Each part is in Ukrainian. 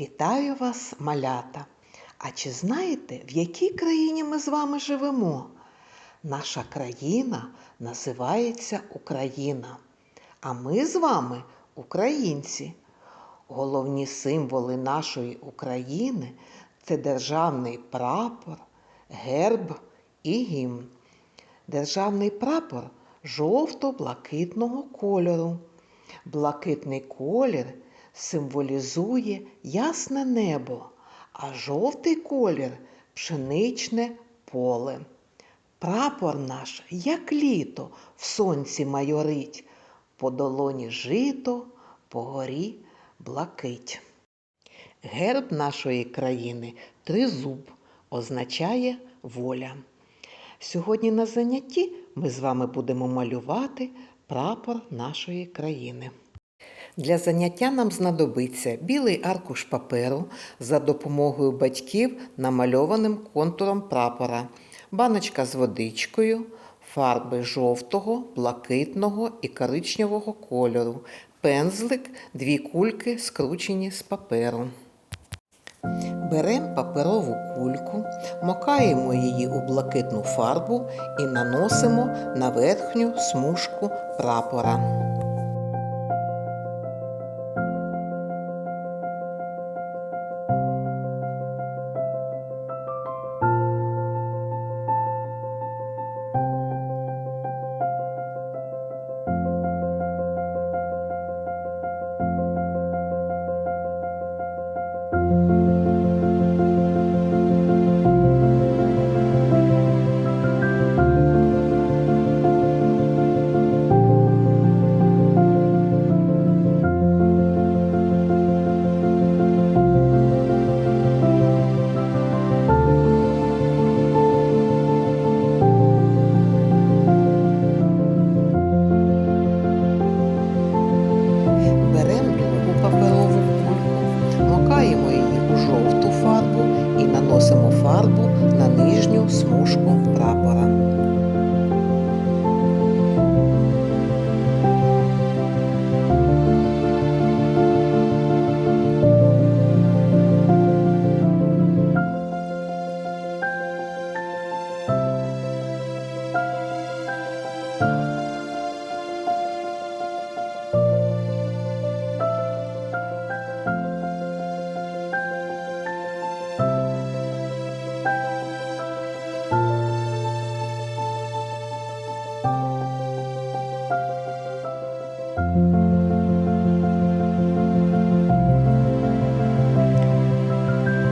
Вітаю вас, малята! А чи знаєте, в якій країні ми з вами живемо? Наша країна називається Україна. А ми з вами українці. Головні символи нашої України це державний прапор, герб і гімн. Державний прапор жовто-блакитного кольору. Блакитний колір символізує ясне небо, а жовтий колір пшеничне поле. Прапор наш, як літо, в сонці майорить, по долоні жито, по горі блакить. Герб нашої країни тризуб означає воля. Сьогодні на занятті ми з вами будемо малювати прапор нашої країни. Для заняття нам знадобиться білий аркуш паперу за допомогою батьків намальованим контуром прапора, баночка з водичкою, фарби жовтого, блакитного і коричневого кольору, пензлик, дві кульки скручені з паперу. Беремо паперову кульку, макаємо її у блакитну фарбу і наносимо на верхню смужку прапора. У жовту фарбу і наносимо фарбу на нижню смужку прапора.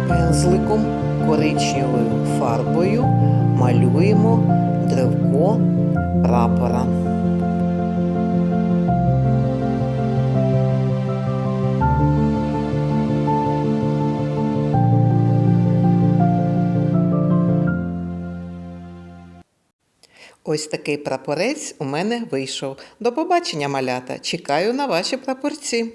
Пензликом коричневою фарбою малюємо древко прапора. Ось такий прапорець у мене вийшов. До побачення, малята! Чекаю на ваші прапорці.